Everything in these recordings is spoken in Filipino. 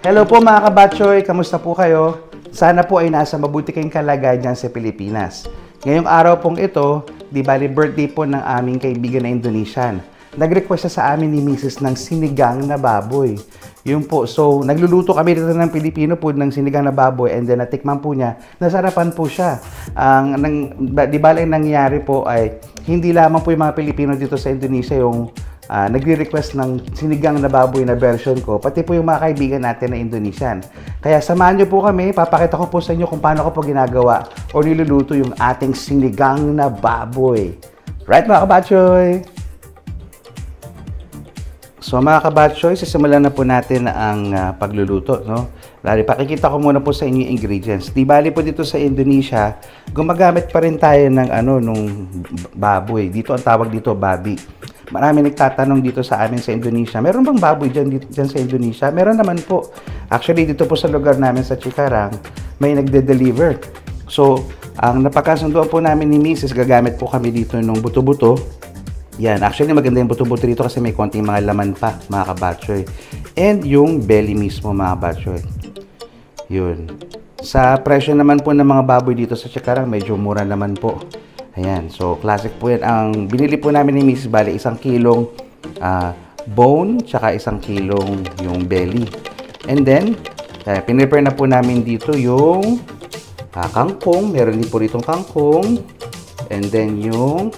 Hello po mga kabatchoy, kamusta po kayo? Sana po ay nasa mabuti kayong kalagayan dyan sa Pilipinas. Ngayong araw pong ito, di bali birthday po ng aming kaibigan na Indonesian. Nag-request sa amin ni Mrs. ng sinigang na baboy. Yun po, so nagluluto kami dito ng Pilipino food ng sinigang na baboy and then natikman po niya, nasarapan po siya. Ang nang, di bali ang nangyari po ay hindi lamang po yung mga Pilipino dito sa Indonesia yung Ah, nagre-request ng sinigang na baboy na version ko, pati po yung mga kaibigan natin na Indonesian. Kaya samahan niyo po kami, papakita ko po sa inyo kung paano ko po ginagawa o niluluto yung ating sinigang na baboy. Right mga kabatchoy? So mga kabatchoy, sisimulan na po natin ang ah, pagluluto. No? Dali, pakikita ko muna po sa inyo yung ingredients. Di bali po dito sa Indonesia, gumagamit pa rin tayo ng ano, nung baboy. Dito ang tawag dito, babi. Marami nagtatanong dito sa amin sa Indonesia, meron bang baboy dyan, dito, dyan sa Indonesia? Meron naman po. Actually, dito po sa lugar namin sa Chikarang, may nagde-deliver. So, ang napakasunduan po namin ni Mrs. gagamit po kami dito ng buto-buto. Yan, actually maganda yung buto-buto dito kasi may konting mga laman pa, mga kabatchoy. And yung belly mismo, mga kabatchoy. Yun. Sa presyo naman po ng mga baboy dito sa Chikarang, medyo mura naman po. Ayan, so classic po yan. Ang binili po namin ni Mrs. Bali, isang kilong ah, bone, tsaka isang kilong yung belly. And then, uh, pinrepare na po namin dito yung ah, kangkong. Meron din po ditong kangkong. And then yung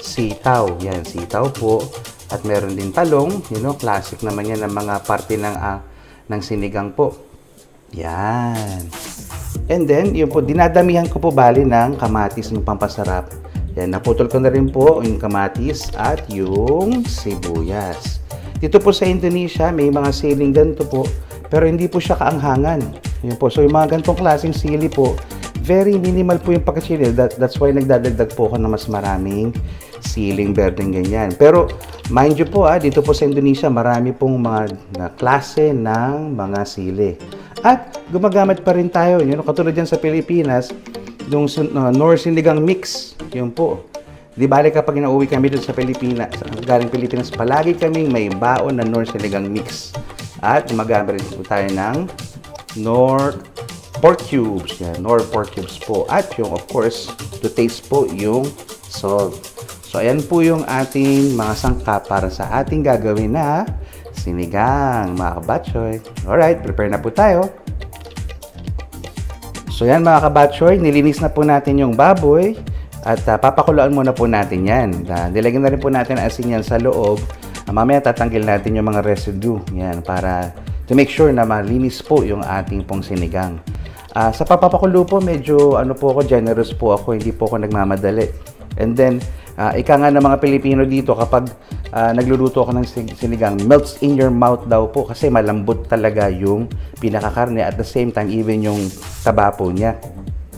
sitaw. Yan, sitaw po. At meron din talong. You know, classic naman yan ng mga parte ng, ah, ng sinigang po. Yan. And then, yun po, dinadamihan ko po bali ng kamatis ng pampasarap. Yan, naputol ko na rin po yung kamatis at yung sibuyas. Dito po sa Indonesia, may mga siling ganito po, pero hindi po siya kaanghangan. Yun po. So, yung mga ganitong klaseng sili po, very minimal po yung pagkachili. That, that's why nagdadagdag po ako ng mas maraming siling berdeng ganyan. Pero, mind you po, ah, dito po sa Indonesia, marami pong mga na klase ng mga sili. At gumagamit pa rin tayo, yun, katulad dyan sa Pilipinas, yung uh, Nor Sinigang Mix, yun po. Di bali kapag inauwi kami doon sa Pilipinas, galing Pilipinas, palagi kaming may baon na Nor Sinigang Mix. At gumagamit rin po tayo ng Nor pork cubes. Yan, Nor pork cubes po. At yung, of course, to taste po yung salt. So, ayan po yung ating mga sangkap para sa ating gagawin na sinigang, mga kabatchoy. Alright, prepare na po tayo. So yan mga kabatchoy, nilinis na po natin yung baboy at uh, papakuluan muna po natin yan. Uh, nilagyan na rin po natin ang asin yan sa loob. Uh, mamaya tatanggal natin yung mga residue yan para to make sure na malinis po yung ating pong sinigang. Ah, sa papapakulo po, medyo ano po ako, generous po ako, hindi po ako nagmamadali. And then, ah, ika nga ng mga Pilipino dito, kapag ah, nagluluto ako ng sin- sinigang, melts in your mouth daw po kasi malambot talaga yung pinakakarne at the same time, even yung taba po niya.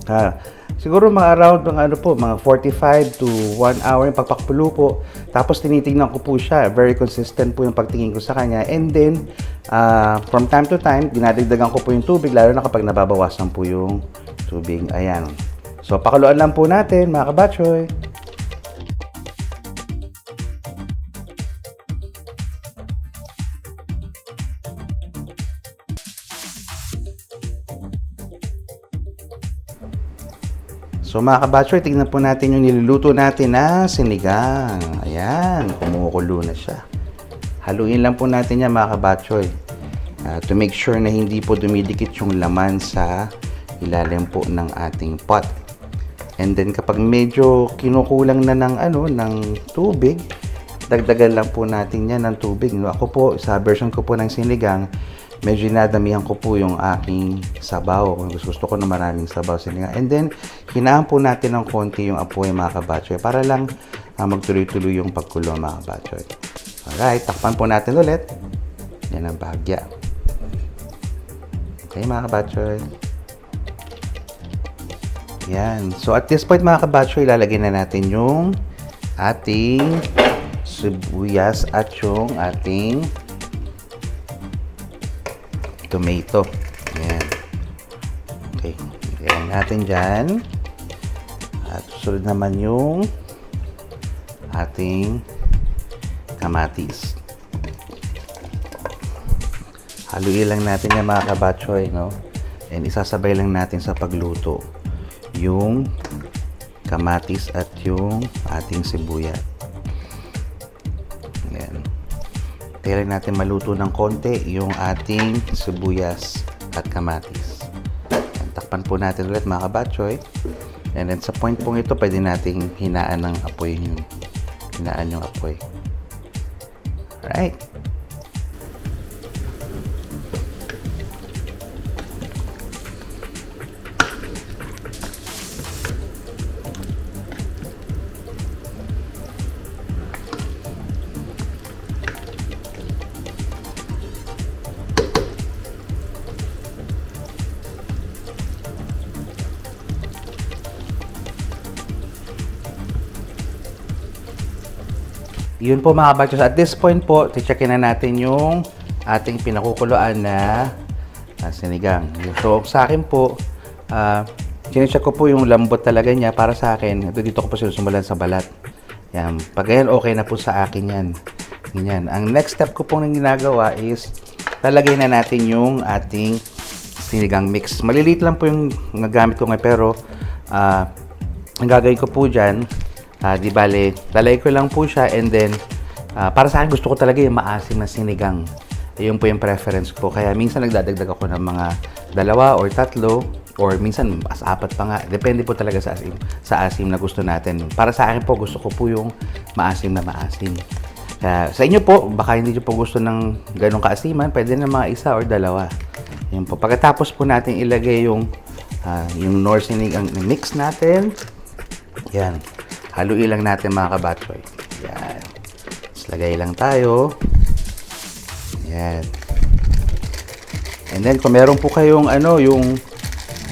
Ah, siguro mga around mga ano po, mga 45 to 1 hour yung pagpakulo po. Tapos tinitingnan ko po siya, very consistent po yung pagtingin ko sa kanya. And then, ah, from time to time, dinadagdagan ko po yung tubig, lalo na kapag nababawasan po yung tubig. Ayan. So, pakuluan lang po natin, mga kabatchoy. So mga kabatchoy, tignan po natin yung niluluto natin na sinigang. Ayan, kumukulo na siya. Haluin lang po natin yan mga kabatchoy. Ah, to make sure na hindi po dumidikit yung laman sa ilalim po ng ating pot. And then kapag medyo kinukulang na ng ano ng tubig, dagdagan lang po natin yan ng tubig. No? Ako po, sa version ko po ng sinigang, medyo nadamihan ko po yung aking sabaw. Kung gusto, gusto ko na maraming sabaw sinigang. And then, hinaan po natin ng konti yung apoy mga kabatchoy para lang ah, magtuloy-tuloy yung pagkulo mga kabatchoy. Alright, takpan po natin ulit. Yan ang bahagya. Okay mga kabatchoy. Yan. So at this point mga kabatchoy, ilalagay na natin yung ating sibuyas at yung ating tomato. Yan. Okay. Lagyan natin dyan. At susunod naman yung ating kamatis. Haluin lang natin yan mga kabatchoy, no? And isasabay lang natin sa pagluto yung kamatis at yung ating sibuyas. Tayo natin maluto ng konti yung ating sibuyas at kamatis. Takpan po natin ulit mga kabatchoy. And then sa point pong ito, pwede nating hinaan ng apoy yung hinaan yung apoy. Alright. Yun po mga batches. At this point po, checkin na natin yung ating pinakukuluan na ah, sinigang. So, sa akin po, uh, chinecheck ko po yung lambot talaga niya para sa akin. Ito dito ko po sinusumulan sa balat. Yan. Pag ganyan, okay na po sa akin yan. Ganyan. Ang next step ko pong ginagawa is talagay na natin yung ating sinigang mix. Maliliit lang po yung nagamit ko ngayon pero ah, ang gagawin ko po dyan, ah, di bale, lalagay ko lang po siya and then ah, para sa akin gusto ko talaga yung maasim na sinigang. Ayun po yung preference ko. Kaya minsan nagdadagdag ako ng mga dalawa or tatlo or minsan as apat pa nga. Depende po talaga sa asim, sa asim na gusto natin. Para sa akin po, gusto ko po yung maasim na maasim. Kaya sa inyo po, baka hindi nyo po gusto ng ganong kaasiman, pwede na mga isa or dalawa. Yan po. Pagkatapos po natin ilagay yung ah, yung nor sinigang mix natin. Yan. Haluin lang natin mga kabatchoy. Yan. Tapos lang tayo. Yan. And then kung meron po kayong ano, yung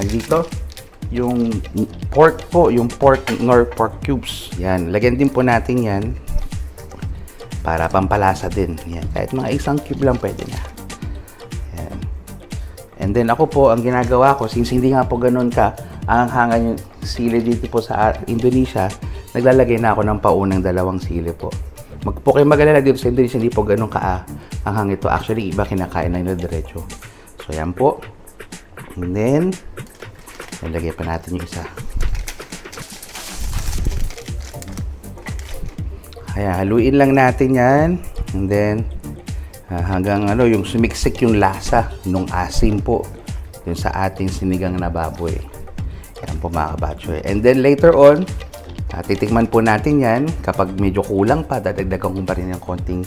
dito, yung pork po, yung pork nor pork cubes. Yan. Lagyan din po natin yan para pampalasa din. Yan. Kahit mga isang cube lang pwede na. Yan. And then ako po, ang ginagawa ko, since hindi nga po ganun ka, ang hangan yung sili dito po sa Indonesia, naglalagay na ako ng paunang dalawang sili po. Mag po kayo magalala dito sa Indonesia, hindi po ganun ka ang hang ito. Actually, iba kinakain na nila diretso. So, yan po. And then, nilagay pa natin yung isa. Kaya haluin lang natin yan. And then, ah, hanggang ano, yung sumiksik yung lasa nung asim po. Yung sa ating sinigang na baboy. Yan po mga kabatchoy. And then later on, ah, titikman po natin yan. Kapag medyo kulang pa, dadagdagan ko pa rin yung konting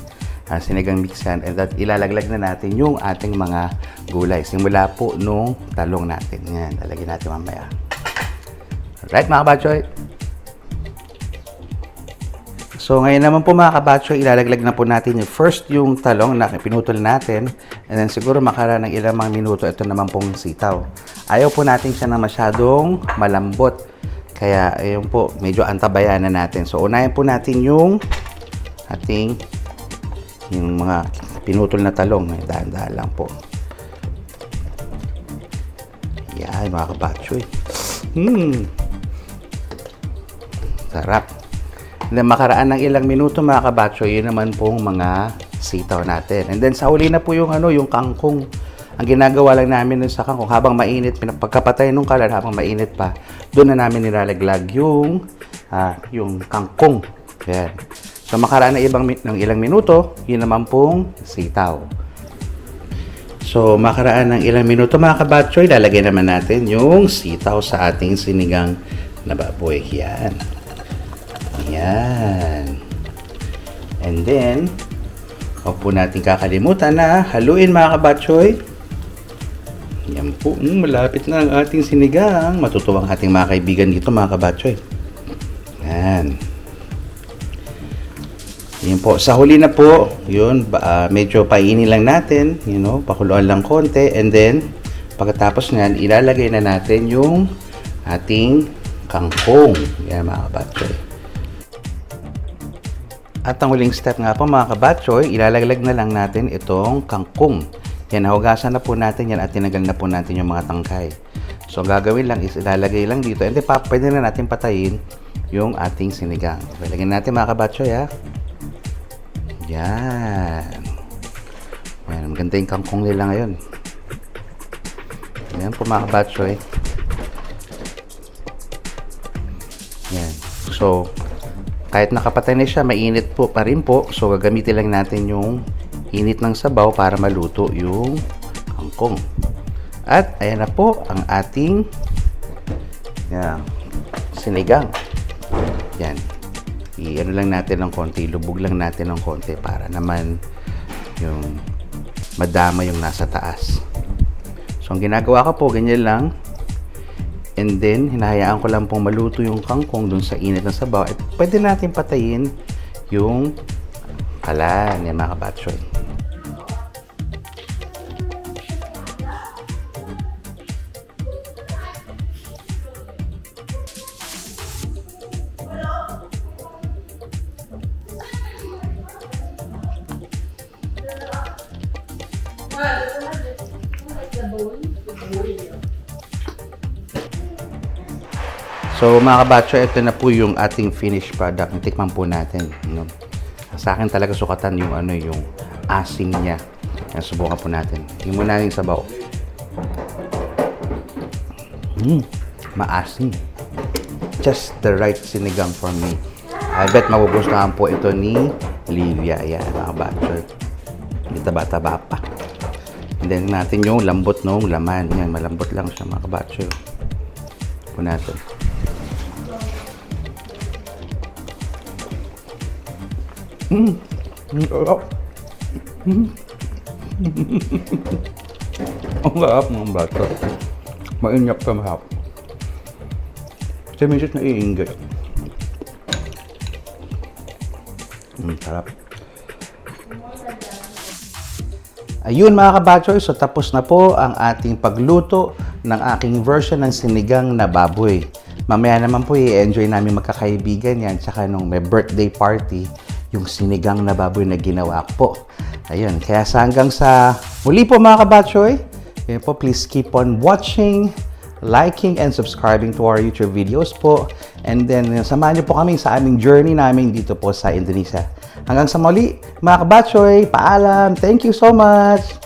ah, sinigang mix yan. And that, ilalaglag na natin yung ating mga gulay. Simula po nung talong natin. Yan, lalagyan natin mamaya. Alright mga kabatchoy. So ngayon naman po mga kabatcho, ilalaglag na po natin yung first yung talong na pinutol natin and then siguro makaraan ng ilang mga minuto ito naman pong sitaw. Ayaw po natin siya na masyadong malambot. Kaya ayun po, medyo antabayanan natin. So unahin po natin yung ating yung mga pinutol na talong. Dahan-dahan lang po. Yan mga kabatcho. eh. Hmm. Sarap. Then makaraan ng ilang minuto mga kabatcho, yun naman pong mga sitaw natin. And then sa huli na po yung ano, yung kangkong. Ang ginagawa lang namin nun sa kangkong, habang mainit, pagkapatay nung kalan, habang mainit pa, doon na namin nilalaglag yung, ah, yung kangkong. Yan. So makaraan ng, ibang, ng ilang minuto, yun naman pong sitaw. So, makaraan ng ilang minuto mga kabatchoy, lalagay naman natin yung sitaw sa ating sinigang na baboy. Yan. Yan. And then, huwag po natin kakalimutan na haluin mga kabatchoy. Yan po. Mm, malapit na ang ating sinigang. Matutuwang ating mga kaibigan dito mga kabatchoy. Yan. Yun po. Sa huli na po, yun, ah, medyo painin lang natin, you know, pakuluan lang konti, and then, pagkatapos nyan, ilalagay na natin yung ating kangkong. Yan mga kabatchoy. At ang huling step nga po mga kabatchoy, ilalaglag na lang natin itong kangkong. Yan, nahugasan na po natin yan at tinagal na po natin yung mga tangkay. So, ang gagawin lang is ilalagay lang dito. And then, pwede na natin patayin yung ating sinigang. Lagyan natin mga kabatchoy ha. Yan. Ayan, maganda yung kangkong nila ngayon. Ayan po mga kabatchoy. Ayan. So, kahit nakapatay na siya, mainit po pa rin po. So, gagamitin lang natin yung init ng sabaw para maluto yung kangkong. At, ayan na po ang ating yan, sinigang. Yan. I-ano lang natin ng konti, lubog lang natin ng konti para naman yung madama yung nasa taas. So, ang ginagawa ko po, ganyan lang. And then, hinahayaan ko lang pong maluto yung kangkong dun sa init ng sabaw. At pwede natin patayin yung kalan, yan mga kabatchoy. So mga kabatcho, ito na po yung ating finished product. Tikman po natin. No? Sa akin talaga sukatan yung ano yung asim niya. Yan, subukan po natin. Tingnan mo na yung sabaw. Mm, maasim. Just the right sinigang for me. I bet magugustuhan po ito ni Livia. Yan, mga kabatcho. Hindi taba-taba pa. And then natin yung lambot ng laman. Yan, malambot lang siya mga kabatcho. Po natin. Mm. Oh. Mm. Ang sarap ng bata. Mainyak pa mahap. Kasi minsan naiinggit. Mm, sarap. Ayun mga kabatchoy, so tapos na po ang ating pagluto ng aking version ng sinigang na baboy. Mamaya naman po i-enjoy namin magkakaibigan yan, tsaka nung may birthday party, yung sinigang na baboy na ginawa po. Ayun, kaya sa hanggang sa muli po mga kabatchoy, yun po, please keep on watching, liking, and subscribing to our YouTube videos po. And then, samahan niyo po kami sa aming journey namin dito po sa Indonesia. Hanggang sa muli, mga kabatchoy, paalam. Thank you so much.